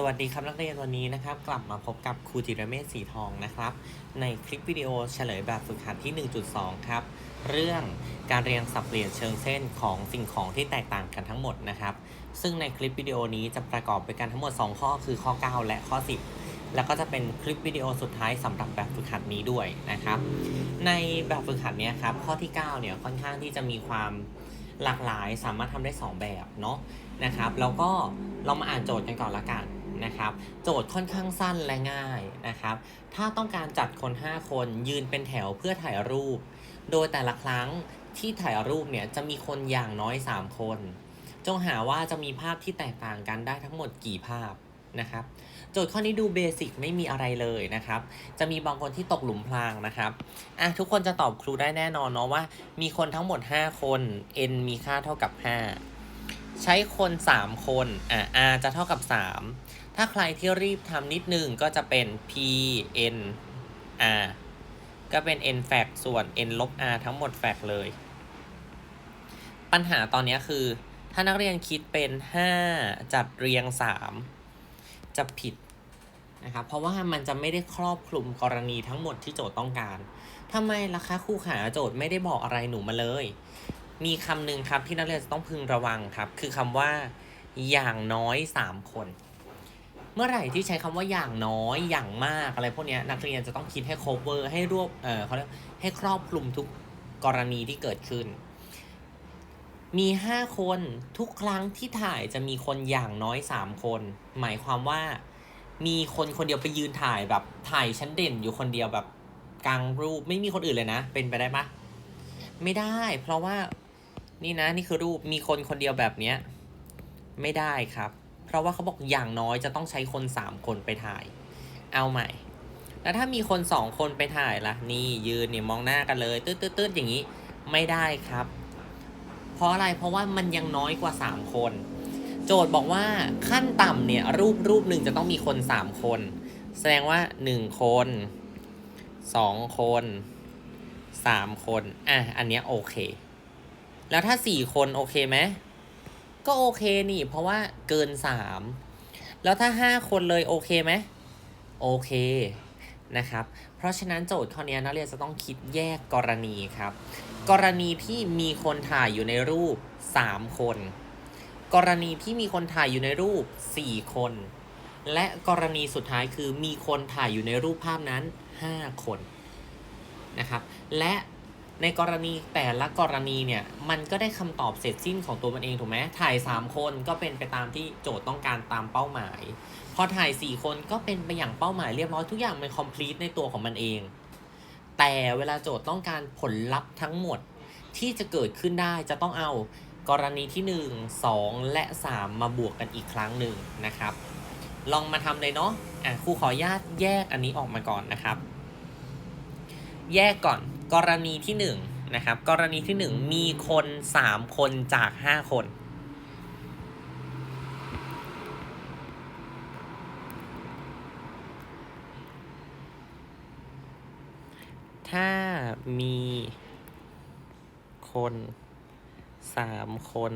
สวัสดีครับนักเรียนวันนี้นะครับ กลับมาพบกับครูจิรเมธสีทองนะครับ ในคลิปวิดีโอเฉลยแบบฝึกหัดที่ 1.2 ครับ เรื่องการเรียงสับเปลี่ยนเชิงเส้นของสิ่งของที่แตกต่างกันทั้งหมดนะครับ ซึ่งในคลิปวิดีโอนี้จะประกอบไปกันทั้งหมด 2 ข้อคือข้อ 9 และข้อ 10 แล้วก็จะเป็นคลิปวิดีโอสุดท้ายสำหรับแบบฝึกหัดนี้ด้วยนะครับ ในแบบฝึกหัดเนี้ยครับข้อที่ 9 เนี่ยค่อนข้างที่จะมีความหลากหลายสามารถทำได้ 2 แบบเนาะนะครับ แล้วก็เรามาอ่านโจทย์กันก่อนละกัน นะครับ โจทย์ค่อนข้างสั้นและง่ายนะครับ ถ้าต้องการจัดคน 5 คนยืนเป็นแถวเพื่อถ่ายรูป โดยแต่ละครั้งที่ถ่ายรูปเนี่ยจะมีคนอย่างน้อย 3 คน จงหาว่าจะมีภาพที่แตกต่างกันได้ทั้งหมดกี่ภาพนะครับ โจทย์ข้อนี้ดูเบสิกไม่มีอะไรเลยนะครับ จะมีบางคนที่ตกหลุมพรางนะครับอะทุกคนจะตอบครูได้แน่นอนเนาะว่า มีคนทั้งหมด 5 คน n มีค่าเท่ากับ 5 ใช้คน 3 คนอะ r จะเท่ากับ 3 ถ้าใครที่รีบทำนิดนึงก็จะเป็น p n r ก็เป็น n แฟกส่วน n ลบ r ทั้งหมดแฟกเลย ปัญหาตอนนี้คือ ถ้านักเรียนคิดเป็น 5 จัดเรียง 3 จะผิดนะครับ เพราะว่ามันจะไม่ได้ครอบคลุมกรณีทั้งหมดที่โจทย์ต้องการทำไมล่ะคะครูขาโจทย์ไม่ได้บอกอะไรหนูมาเลย มีคำหนึ่งครับที่นักเรียนจะต้องพึงระวังครับ คือคำว่าอย่างน้อย 3 คน เมื่อไหร่ที่ใช้คำว่าอย่างน้อยอย่างมากอะไรพวกนี้นักเรียนจะต้องคิดให้ cover ให้รวบเออเขาเรียกให้ครอบคลุมทุกกรณีที่เกิดขึ้น มี 5 คนทุกครั้งที่ถ่ายจะมีคนอย่างน้อย 3 คน หมายความว่ามีคนคนเดียวไปยืนถ่ายแบบถ่ายชั้นเด่นอยู่คนเดียวแบบกลางรูปไม่มีคนอื่นเลยนะ เป็นไปได้ปะไม่ได้ เพราะว่านี่นะนี่คือรูปมีคนคนเดียวแบบเนี้ย ไม่ได้ครับ เพราะว่าเขาบอกอย่างน้อยจะต้องใช้คน 3 คนไปถ่าย เอาใหม่ แล้วถ้ามีคน 2 คนไปถ่ายล่ะ นี่ยืนเนี่ยมองหน้ากันเลยตืดตืดๆอย่างนี้ไม่ได้ครับ เพราะอะไรเพราะว่ามันยังน้อยกว่า 3 คน โจทย์บอกว่าขั้นต่ำเนี่ยรูปรูปหนึ่งจะต้องมีคน 3 คน แสดงว่า 1 คน 2 คน 3 คน อะ อันเนี้ยโอเค แล้วถ้า 4 คนโอเคไหม ก็โอเคนี่ เพราะว่าเกิน3แล้วถ้า5คนเลยโอเคไหมโอเคนะครับ เพราะฉะนั้นโจทย์ข้อนี้นักเรียนจะต้องคิดแยกกรณีครับ กรณีที่มีคนถ่ายอยู่ในรูป 3 คน กรณีที่มีคนถ่ายอยู่ในรูป 4 คน และกรณีสุดท้ายคือมีคนถ่ายอยู่ในรูปภาพนั้น 5 คนนะครับ และ ในกรณีแต่ละกรณีเนี่ย มันก็ได้คำตอบเสร็จสิ้นของตัวมันเองถูกไหมถ่าย 3 คนก็เป็นไปตามที่โจทย์ต้องการตามเป้าหมาย พอถ่าย 4 คนก็เป็นไปอย่างเป้าหมายเรียบร้อยทุกอย่างมัน complete ในตัวของมันเอง แต่เวลาโจทย์ต้องการผลลัพธ์ทั้งหมดที่จะเกิดขึ้นได้จะต้องเอากรณีที่ 1 2 และ 3 มาบวกกันอีกครั้งหนึ่งนะครับ ลองมาทำเลยเนาะอะครูขออนุญาตแยกอันนี้ออกมาก่อนนะครับ แยกก่อนกรณีที่1นะครับ กรณีที่ 1 มีคน 3 คนจาก 5 คน ถ้ามีคนสามคน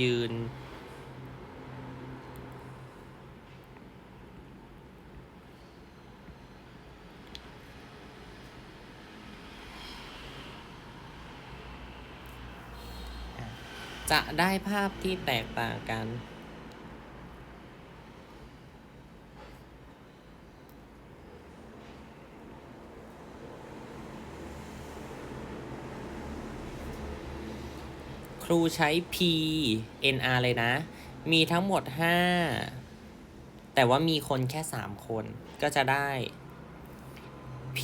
ยืน จะได้ภาพที่แตกต่างกัน ครูใช้ p nr เลยนะ มีทั้งหมด 5 แต่ว่ามีคนแค่ 3 คน ก็จะได้ p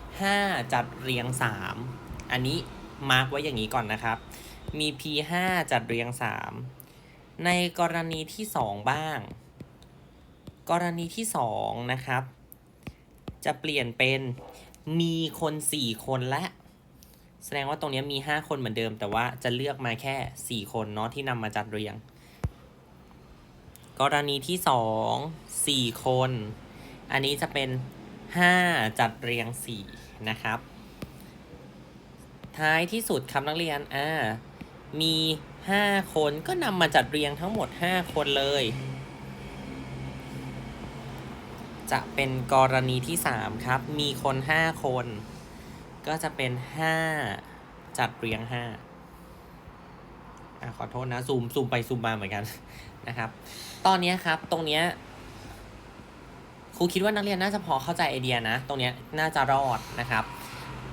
5 จัดเรียง 3 อันนี้มาร์กไว้อย่างนี้ก่อนนะครับ มี p 5จัดเรียง 3 ในกรณีที่ 2 บ้าง กรณีที่ 2 นะครับ จะเปลี่ยนเป็นมีคน 4 คนและ แสดงว่าตรงนี้มี 5 คนเหมือนเดิม แต่ว่าจะเลือกมาแค่ 4 คนเนาะที่นำมาจัดเรียง กรณีที่ 2 4 คน อันนี้จะเป็น 5 จัดเรียง 4 นะครับ ท้ายที่สุดครับนักเรียน อ่า มี 5 คนก็นำมาจัดเรียงทั้งหมด 5 คนเลย จะเป็นกรณีที่ 3 ครับ มีคน 5 คน ก็จะเป็น 5 จัดเรียง 5อะขอโทษนะ ซูมซูมไปซูมมาเหมือนกันนะครับ ตอนนี้ครับตรงเนี้ยครูคิดว่านักเรียนน่าจะพอเข้าใจไอเดียนะ ตรงเนี้ยน่าจะรอดนะครับ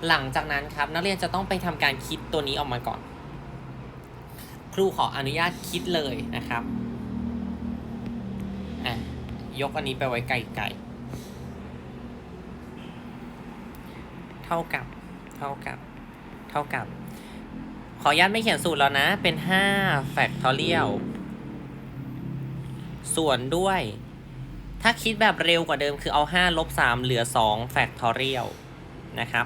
หลังจากนั้นครับนักเรียนจะต้องไปทำการคิดตัวนี้ออกมาก่อน ครูขออนุญาตคิดเลยนะครับอะยกอันนี้ไปไว้ไกลๆ เท่ากับ เท่ากับ เท่ากับ ขออนุญาตไม่เขียนสูตรแล้วนะ เป็น5 factorial ส่วนด้วย ถ้าคิดแบบเร็วกว่าเดิมคือเอา 5 ลบ 3 เหลือ2 factorial นะครับ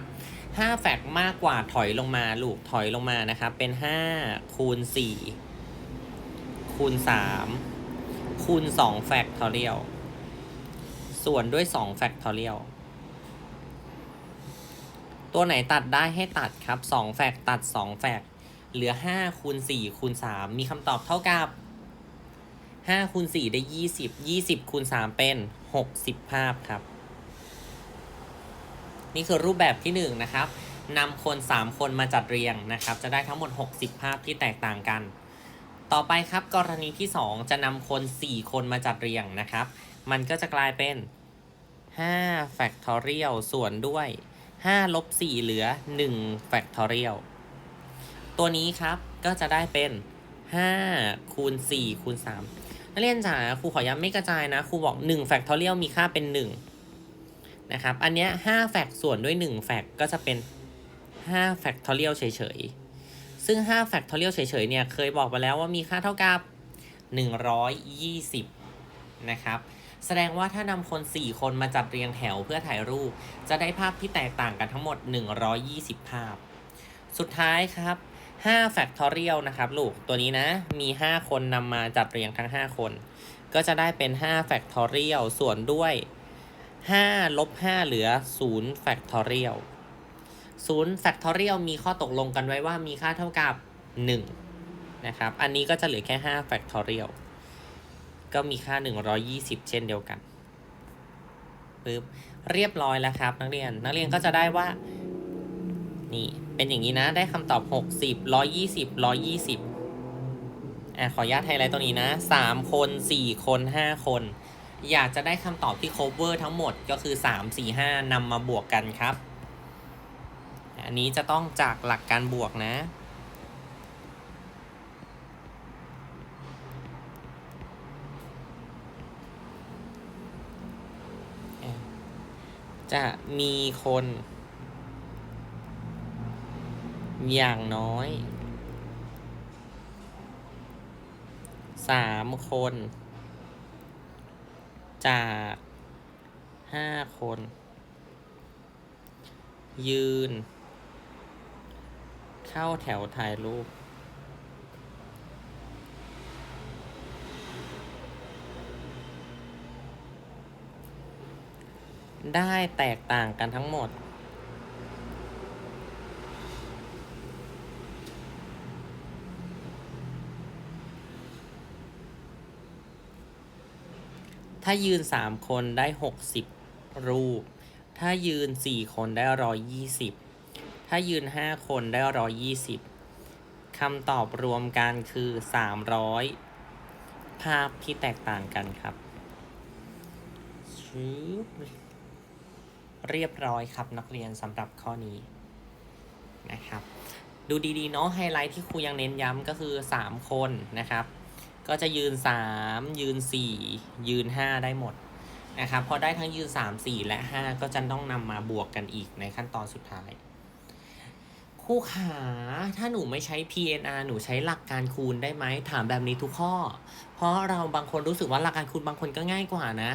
5 แฟกมากกว่าถอยลงมาลูกถอยลงมานะครับ เป็น 5 คูณ 4 คูณ 3 คูณ2 factorial ส่วนด้วย2 factorial ตัวไหนตัดได้ให้ตัดครับ 2 แฟกตัด 2 แฟกเหลือ 5 คูณ 4 คูณ 3 มีคำตอบเท่ากับ 5 คูณ 4 ได้ 20 20 คูณ 3 เป็น 60 ภาพครับ นี่คือรูปแบบที่1นนะครับนำคน 3 คนมาจัดเรียงนะครับ จะได้ทั้งหมด 60 ภาพที่แตกต่างกัน ต่อไปครับกรณีที่ 2 จะนำคน 4 คนมาจัดเรียงนะครับ มันก็จะกลายเป็น5 factorial ส่วนด้วย5ลบ4เหลือ1 factorial ตัวนี้ครับก็จะได้เป็น5คูณ4คูณ3นักเรียนจ๋าครูขอย้ำไม่กระจายนะครูบอก1 factorial มีค่าเป็น 1 นะครับ อันเนี้ย5แฟกส่วนด้วย 1 แฟกก็จะเป็น5 factorial เฉยๆ ซึ่ง5 factorial เฉยๆเนี่ยเคยบอกไปแล้วว่ามีค่าเท่ากับ 120 นะครับ แสดงว่าถ้านำคน 4 คนมาจัดเรียงแถวเพื่อถ่ายรูป จะได้ภาพที่แตกต่างกันทั้งหมด 120 ภาพ สุดท้ายครับ5 factorial นะครับลูกตัวนี้นะ มี 5 คนนำมาจัดเรียงทั้ง 5 คน ก็จะได้เป็น 5 factorial ส่วนด้วย 5ลบ5เหลือ0 factorial 0 factorial มีข้อตกลงกันไว้ว่ามีค่าเท่ากับ 1 นะครับ อันนี้ก็จะเหลือแค่ 5 factorial ก็มีค่า 120 เช่นเดียวกันปึ๊บเรียบร้อยแล้วครับ นักเรียน นักเรียนก็จะได้ว่า นี่ เป็นอย่างนี้นะ ได้คำตอบ 60 120 120อะขออนุญาตไฮไลท์ตรงนี้นะ 3 คน 4 คน 5 คน อยากจะได้คำตอบที่ cover ทั้งหมดก็คือ 3 4 5นำมาบวกกันครับ อันนี้จะต้องจากหลักการบวกนะ จะมีคน อย่างน้อยสามคน จากห้าคน ยืน เข้าแถวถ่ายรูป ได้แตกต่างกันทั้งหมด ถ้ายืน 3 คนได้ 60 รูป ถ้ายืน 4 คนได้ 120 ถ้ายืน 5 คนได้ 120คำตอบรวมกันคือ 300 ภาพที่แตกต่างกันครับชึบเรียบร้อยครับนักเรียนสำหรับข้อนี้นะครับ ดูดีๆเนาะไฮไลท์ที่ครูยังเน้นย้ำก็คือ 3 คนนะครับ ก็จะยืน 3 ยืน 4 ยืน 5 ได้หมดนะครับพอได้ทั้งยืน 3 4 และ 5 ก็จะต้องนำมาบวกกันอีกในขั้นตอนสุดท้ายครูขาถ้าหนูไม่ใช้ PNR หนูใช้หลักการคูณได้ไหมถามแบบนี้ทุกข้อ เพราะเราบางคนรู้สึกว่าหลักการคูณบางคนก็ง่ายกว่านะ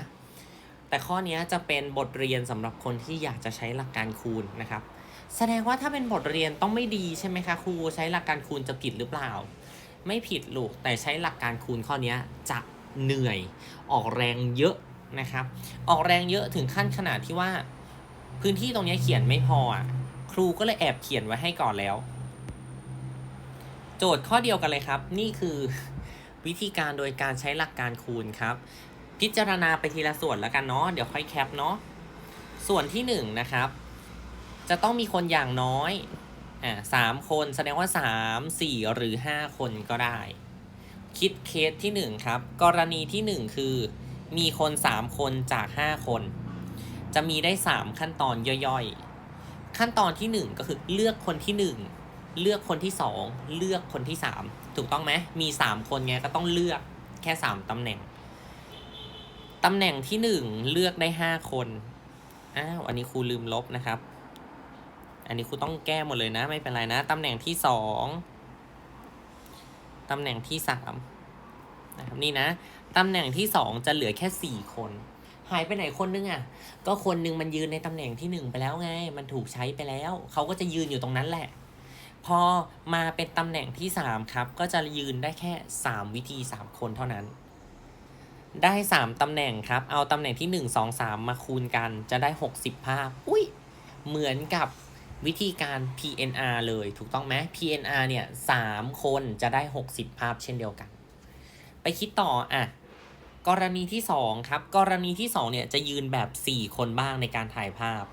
แต่ข้อนี้จะเป็นบทเรียนสำหรับคนที่อยากจะใช้หลักการคูณนะครับ แสดงว่าถ้าเป็นบทเรียนต้องไม่ดีใช่ไหมคะครูใช้หลักการคูณจะผิดหรือเปล่า ไม่ผิดลูก แต่ใช้หลักการคูณข้อนี้จะเหนื่อยออกแรงเยอะนะครับ ออกแรงเยอะถึงขั้นขนาดที่ว่า พื้นที่ตรงนี้เขียนไม่พออะครูก็เลยแอบเขียนไว้ให้ก่อนแล้วจจทย์ข้อเดียวกันเลยครับ นี่คือวิธีการโดยการใช้หลักการคูณครับ พิจารณาไปทีละส่วนแล้วกันเนาะเดี๋ยวค่อยแคปเนาะส่วนที่หนึ่งนะครับ จะต้องมีคนอย่างน้อย อ่าสามคนแสดงว่าสามสี่หรือห้าคนก็ได้ คิดเคสที่หนึ่งครับ กรณีที่หนึ่งคือ มีคนสามคนจากห้าคน จะมีได้สามขั้นตอนย่อยๆ ขั้นตอนที่หนึ่งก็คือเลือกคนที่หนึ่งเลือกคนที่สองเลือกคนที่สามถูกต้องไหมมีสามคนไงก็ต้องเลือกแค่สามตำแหน่งตำแหน่งที่หนึ่งเลือกได้ห้าคนอ้าวอันนี้ครูลืมลบนะครับ อันนี้ครูต้องแก้หมดเลยนะ ไม่เป็นไรนะ ตำแหน่งที่สองตำแหน่งที่สามนะครับนี่นะ ตำแหน่งที่สองจะเหลือแค่สี่คน หายไปไหนคนนึงอะ ก็คนนึงมันยืนในตำแหน่งที่หนึ่งไปแล้วไง มันถูกใช้ไปแล้ว เขาก็จะยืนอยู่ตรงนั้นแหละ พอมาเป็นตำแหน่งที่สามครับ ก็จะยืนได้แค่สามวิธีสามคนเท่านั้น ได้3ตำแหน่งครับ เอาตำแหน่งที่1 2 3มมาคูณกัน จะได้60ภาพ อุ้ยเหมือนกับ วิธีการ PNR เลยถูกต้องไหม PNR เนี่ย3คนจะได้ 60 ภาพเช่นเดียวกัน ไปคิดต่ออะกรณีที่ 2 ครับ กรณีที่ 2 เนี่ยจะยืนแบบ 4 คนบ้างในการถ่ายภาพ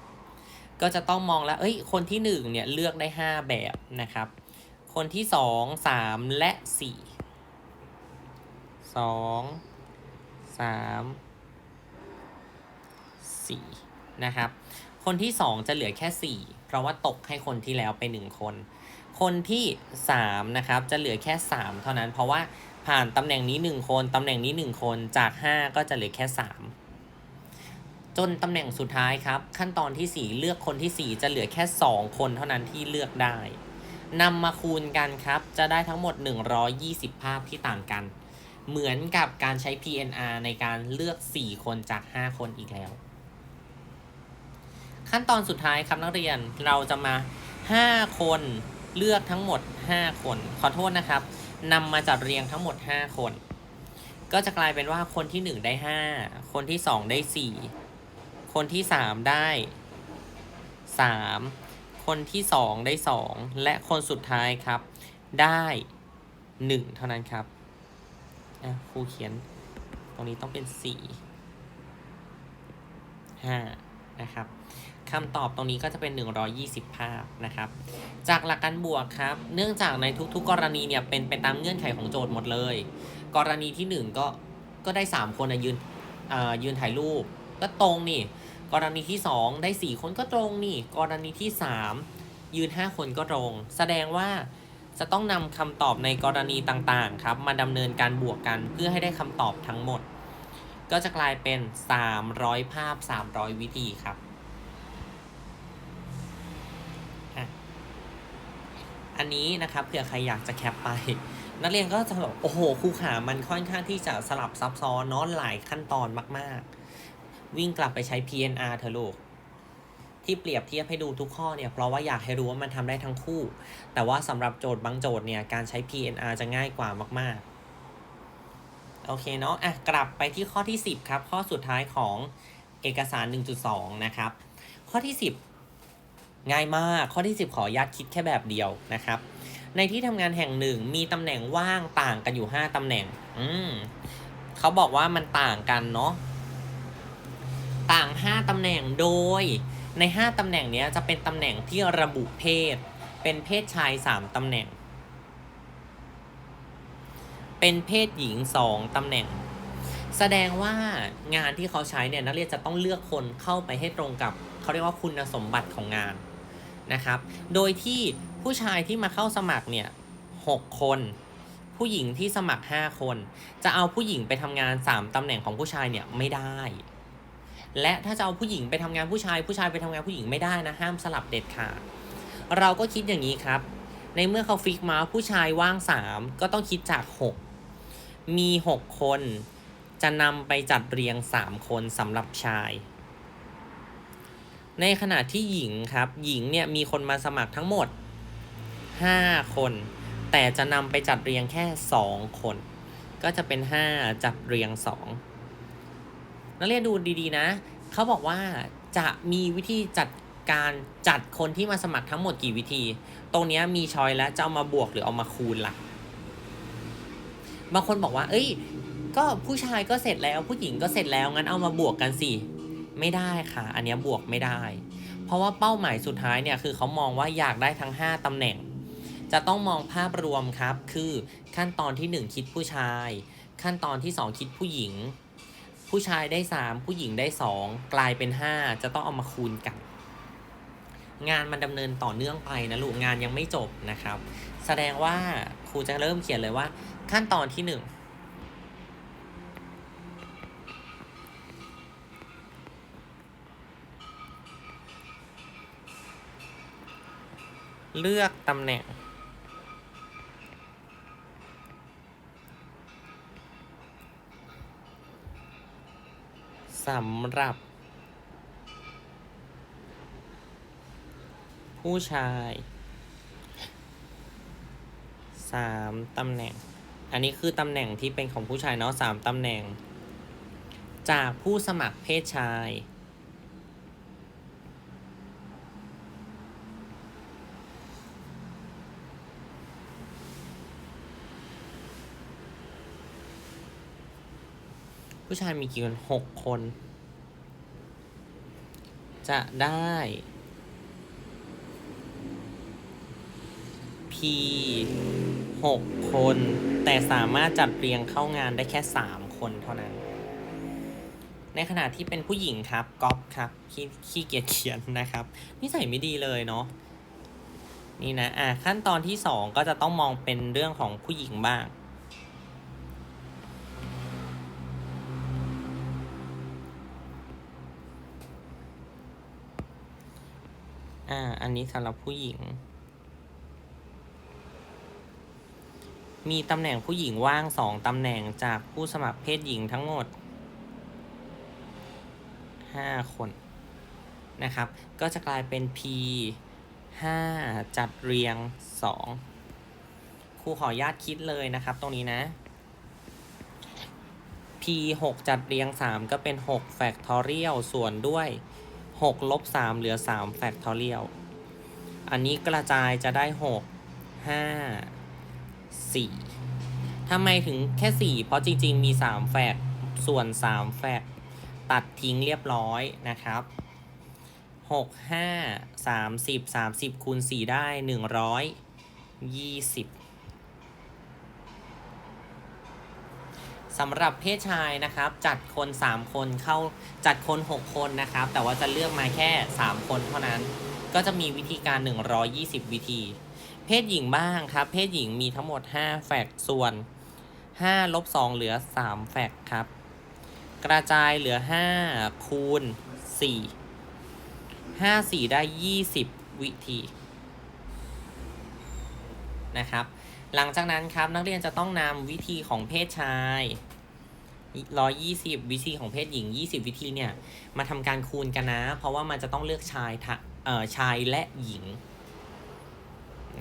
ก็จะต้องมองแล้ว เอ้ย คนที่ 1 เนี่ยเลือกได้ 5 แบบนะครับ คนที่ 2 3 และ 4 2สามสี่นะครับ คนที่สองจะเหลือแค่สี่ เพราะว่าตกให้คนที่แล้วไปหนึ่งคน คนที่สามนะครับ จะเหลือแค่สามเท่านั้น เพราะว่าผ่านตำแหน่งนี้หนึ่งคน ตำแหน่งนี้หนึ่งคนจากห้าก็จะเหลือแค่สามจนตำแหน่งสุดท้ายครับ ขั้นตอนที่สี่เลือกคนที่สี่จะเหลือแค่สองคนเท่านั้นที่เลือกได้นำมาคูณกันครับ จะได้ทั้งหมด 120 ภาพที่ต่างกัน เหมือนกับการใช้ PNR ในการเลือก 4 คนจาก 5 คนอีกแล้ว ขั้นตอนสุดท้ายครับนักเรียนเราจะมา 5 คนเลือกทั้งหมด 5 คน ขอโทษนะครับนำมาจัดเรียงทั้งหมด 5 คน ก็จะกลายเป็นว่าคนที่ 1 ได้ 5 คนที่ 2 ได้ 4 คนที่ 3 ได้ 3 คนที่ 2 ได้ 2 และคนสุดท้ายครับ ได้ 1 เท่านั้นครับครูเขียนตรงนี้ต้องเป็นสี่ห้านะครับ คำตอบตรงนี้ก็จะเป็น 120 ภาพนะครับ จากหลักการบวกครับ เนื่องจากในทุกๆ กรณีเนี่ยเป็นไปตามเงื่อนไขของโจทย์หมดเลย กรณีที่ 1 ก็ก็ได้ 3 คนนะยืนยืนถ่ายรูปก็ตรงนี่ กรณีที่ 2 ได้ 4 คนก็ตรงนี่ กรณีที่ 3 ยืน 5 คนก็ตรง แสดงว่าจะต้องนำคำตอบในกรณีต่างๆครับมาดำเนินการบวกกันเพื่อให้ได้คำตอบทั้งหมด ก็จะกลายเป็น 300 ภาพ 300 วิธีครับอะ อันนี้นะครับเผื่อใครอยากจะแคปไป นักเรียนก็จะแบบโอ้โหครูขามันค่อนข้างที่จะสลับซับซ้อนเนอะหลายขั้นตอนมากๆ วิ่งกลับไปใช้ PNR เถอะลูกที่เปรียบเทียบให้ดูทุกข้อเนี่ยเพราะว่าอยากให้รู้ว่ามันทำได้ทั้งคู่ แต่ว่าสำหรับโจทย์บางโจทย์เนี่ยการใช้ PNR จะง่ายกว่ามากๆ โอเคเนาะอะกลับไปที่ข้อที่ 10 ครับ ข้อสุดท้ายของเอกสาร 1.2 นะครับ ข้อที่ 10 ง่ายมาก ข้อที่ 10 ขออนุญาตคิดแค่แบบเดียวนะครับ ในที่ทำงานแห่งหนึ่งมีตำแหน่งว่างต่างกันอยู่ 5ตำแหน่ง อืมเขาบอกว่ามันต่างกันเนาะ ต่าง 5ตำแหน่งโดย ใน 5ตำแหน่งนี้จะเป็นตำแหน่งที่ระบุเพศ เป็นเพศชาย 3ตำแหน่ง เป็นเพศหญิง 2ตำแหน่งแสดงว่างานที่เขาใช้เนี่ยนักเรียนจะต้องเลือกคนเข้าไปให้ตรงกับ เขาเรียกว่าคุณสมบัติของงาน นะครับ โดยที่ผู้ชายที่มาเข้าสมัครเนี่ย6คน ผู้หญิงที่สมัคร 5 คน จะเอาผู้หญิงไปทำงาน 3ตำแหน่งของผู้ชายเนี่ยไม่ได้ และถ้าจะเอาผู้หญิงไปทำงานผู้ชาย ผู้ชายไปทำงานผู้หญิงไม่ได้นะห้ามสลับเด็ดขาดเราก็คิดอย่างนี้ครับ ในเมื่อเขาฟิกมาผู้ชายว่าง 3 ก็ต้องคิดจาก 6 มี 6 คนจะนำไปจัดเรียง 3 คนสำหรับชาย ในขณะที่หญิงครับ หญิงเนี่ยมีคนมาสมัครทั้งหมด 5 คน แต่จะนำไปจัดเรียงแค่ 2 คน ก็จะเป็น 5 จัดเรียง 2 นักเรียนดูดีๆนะ เขาบอกว่าจะมีวิธีจัดการจัดคนที่มาสมัครทั้งหมดกี่วิธี ตรงนี้มีชอยแล้วจะเอามาบวกหรือเอามาคูณล่ะ บางคนบอกว่า เอ้ย ก็ผู้ชายก็เสร็จแล้ว ผู้หญิงก็เสร็จแล้วงั้นเอามาบวกกันสิ ไม่ได้ค่ะ อันนี้บวกไม่ได้ เพราะว่าเป้าหมายสุดท้ายเนี่ยคือเขามองว่าอยากได้ทั้ง 5ตำแหน่ง จะต้องมองภาพรวมครับ คือขั้นตอนที่ 1 คิดผู้ชาย ขั้นตอนที่ 2 คิดผู้หญิง ผู้ชายได้ 3 ผู้หญิงได้ 2 กลายเป็น 5 จะต้องเอามาคูณกัน งานมันดำเนินต่อเนื่องไปนะลูกงานยังไม่จบนะครับ แสดงว่าครูจะเริ่มเขียนเลยว่า ขั้นตอนที่ 1 เลือกตำแหน่ง สำหรับ ผู้ชายสามตำแหน่ง อันนี้คือตำแหน่งที่เป็นของผู้ชายเนาะสามตำแหน่ง จากผู้สมัครเพศชาย ผู้ชายมีกี่คนหกคน จะได้ P หกคน แต่สามารถจัดเรียงเข้างานได้แค่สามคนเท่านั้น ในขณะที่เป็นผู้หญิงครับก๊อฟครับขี้ขี้เกียจเขียนนะครับ นิสัยไม่ดีเลยเนาะนี่นะ อะขั้นตอนที่สองก็จะต้องมองเป็นเรื่องของผู้หญิงบ้าง นนี้สำหรับผู้หญิง มีตำแหน่งผู้หญิงว่างสองตำแหน่งจากผู้สมัครเพศหญิงทั้งหมดห้าคนนะครับ ก็จะกลายเป็น P ห้าจัดเรียงสองครูขออนุญาตคิดเลยนะครับ ตรงนี้นะ P หกจัดเรียงสามก็เป็นหก factorial ส่วนด้วย6ลบ3เหลือ3 factorial อั อันนี้กระจายจะได้ 6 5 4ทำไมถึงแค่ 4 เพราะจริงๆมี 3 แฟกส่วน 3 แฟกตัดทิ้งเรียบร้อยนะครับ 6 5 30 30คูณ4ได้ 120สำหรับเพศชายนะครับ จัดคน 3 คนเข้าจัดคน 6 คนนะครับ แต่ว่าจะเลือกมาแค่ 3 คนเท่านั้น ก็จะมีวิธีการ 120 วิธี เพศหญิงบ้างครับ เพศหญิงมีทั้งหมด 5 แฟกส่วน5ลบ2เหลือ 3 แฟกครับ กระจายเหลือ 5 คูณ 4 5 4 ได้ 20 วิธีนะครับ หลังจากนั้นครับนักเรียนจะต้องนำวิธีของเพศชาย120 วิธีของเพศหญิง 20 วิธีเนี่ย มาทำการคูณกันนะ เพราะว่ามันจะต้องเลือกชายทะ ชายและหญิง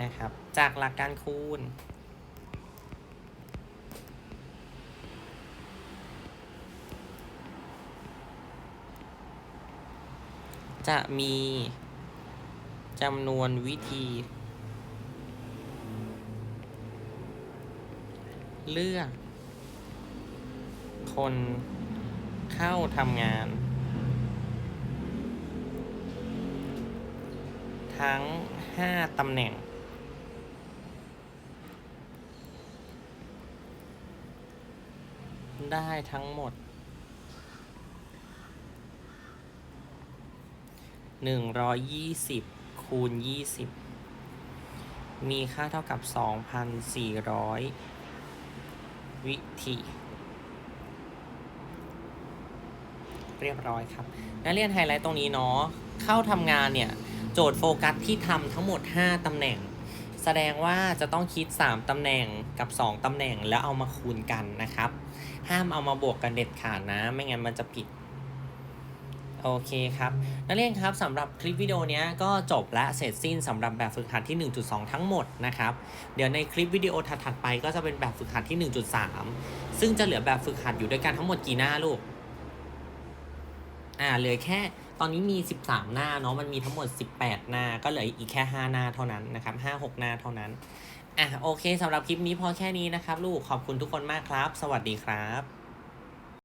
นะครับ จากหลักการคูณ จะมีจำนวนวิธี เลือก คนเข้าทำงาน ทั้ง 5ตำแหน่ง ได้ทั้งหมด 120 คูณ 20 มีค่าเท่ากับ 2,400 วิธีเรียบร้อยครับ นักเรียนไฮไลท์ตรงนี้เนาะ เข้าทำงานเนี่ย โจทย์โฟกัสที่ทำทั้งหมด 5ตำแหน่ง แสดงว่าจะต้องคิด 3ตำแหน่งกับ 2ตำแหน่งแล้วเอามาคูณกันนะครับ ห้ามเอามาบวกกันเด็ดขาดนะ ไม่งั้นมันจะผิดโอเคครับนักเรียนครับสำหรับคลิปวิดีโอนี้ก็จบและเสร็จสิ้นสำหรับแบบฝึกหัดที่ 1.2 ทั้งหมดนะครับเดี๋ยวในคลิปวิดีโอถัดๆไปก็จะเป็นแบบฝึกหัดที่ 1.3 ซึ่งจะเหลือแบบฝึกหัดอยู่ด้วยกันทั้งหมดกี่หน้าลูกอ่าเหลือแค่ ตอนนี้มี 13 หน้าเนาะมันมีทั้งหมด 18 หน้า ก็เหลืออีกแค่ 5 หน้าเท่านั้นนะครับ5 6 หน้าเท่านั้น อะโอเคสำหรับคลิปนี้พอแค่นี้นะครับ ลูกขอบคุณทุกคนมากครับ สวัสดีครับ